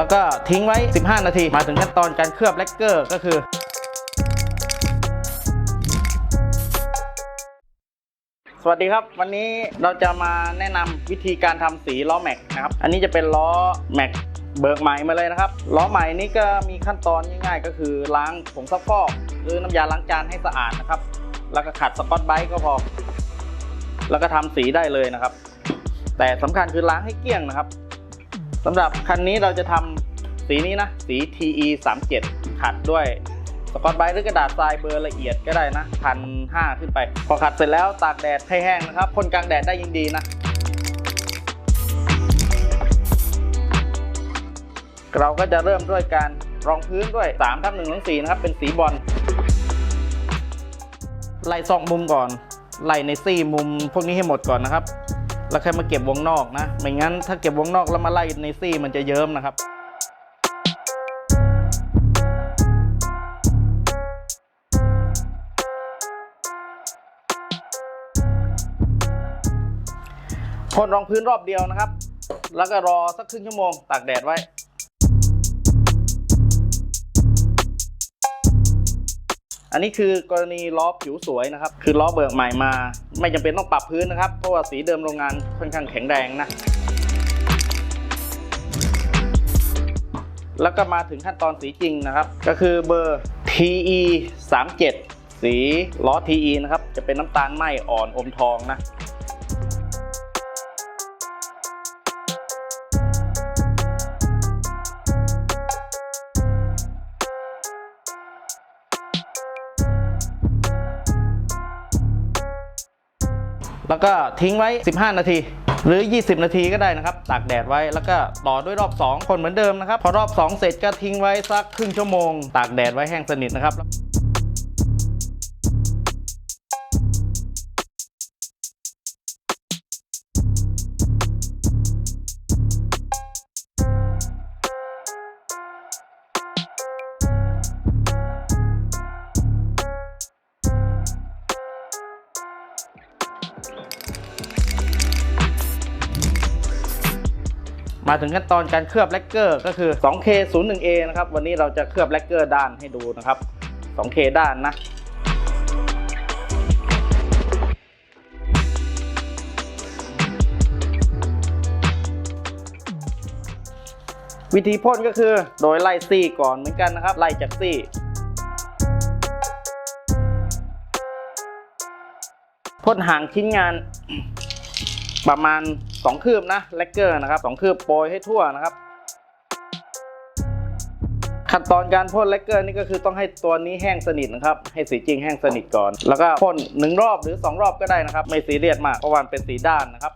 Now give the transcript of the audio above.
แล้วก็ทิ้งไว้ 15 นาที มาถึงขั้นตอนการเคลือบแลกเกอร์ก็คือสวัสดีครับ วันนี้เราจะมาแนะนำวิธีการทำสีล้อแม็กนะครับ อันนี้จะเป็นล้อแม็กเบิกใหม่มาเลยนะครับล้อใหม่นี้ก็มีขั้นตอนง่ายๆ ก็คือล้างผงซักฟอก หรือน้ำยาล้างจานให้สะอาดนะครับ แล้วก็ขัดสกอตไบรท์ก็พอ แล้วก็ทำสีได้เลยนะครับ แต่สำคัญคือล้างให้เกลี้ยงนะครับ สำหรับคันนี้เราจะทำสีนี้นะ สี TE 3 7ขัดด้วยสกอตไบหรือกระดาษทรายเบอร์ละเอียดก็ได้นะพันห้าขึ้นไป พอขัดเสร็จแล้วตากแดดให้แห้งนะครับพ่นกลางแดดได้ยิ่งดีนะเราก็จะเริ่มด้วยการรองพื้นด้วย3ทับ1ทับ4นะครับ เป็นสีบอลไล่ซอกมุมก่อน ไล่ในซี่มุมพวกนี้ให้หมดก่อนนะครับ แล้วค่อยมาเก็บวงนอกนะ ไม่งั้นถ้าเก็บวงนอกแล้วมาไล่ในซี่มันจะเยิ้มนะครับพ่นรองพื้นรอบเดียวนะครับ แล้วก็รอสักครึ่งชั่วโมงตากแดดไว้ อันนี้คือกรณีล้อผิวสวยนะครับ คือล้อเบิกใหม่มา ไม่จำเป็นต้องปรับพื้นนะครับ เพราะว่าสีเดิมโรงงานค่อนข้างแข็งแรงนะ แล้วก็มาถึงขั้นตอนสีจริงนะครับ ก็คือเบอร์ TE 3 7สีล้อ TE นะครับ จะเป็นน้ำตาลไหมอ่อนอมทองนะ แล้วก็ทิ้งไว้ 15 นาที หรือ 20 นาทีก็ได้นะครับ ตากแดดไว้แล้วก็ต่อด้วยรอบ 2 คนเหมือนเดิมนะครับ พอรอบ 2 เสร็จก็ทิ้งไว้สักครึ่งชั่วโมง ตากแดดไว้แห้งสนิทนะครับ มาถึงขั้นตอนการเคลือบแลกเกอร์ก็คือ 2K 0 1 A นะครับ วันนี้เราจะเคลือบแลกเกอร์ด้านให้ดูนะครับ 2K ด้านนะวิธีพ่นก็คือโดยไล่ซี่ก่อนเหมือนกันนะครับ ไล่จากซี่พ่นห่างชิ้นงาน ประมาณ 2 คืบนะแลกเกอร์นะครับ 2 คืบโปรยให้ทั่วนะครับ ขั้นตอนการพ่นแลกเกอร์นี่ก็คือต้องให้ตัวนี้แห้งสนิทนะครับ ให้สีจริงแห้งสนิทก่อน แล้วก็พ่น1รอบหรือ 2 รอบก็ได้นะครับ ไม่ซีเรียสมากเพราะว่ามันเป็นสีด้านนะครับ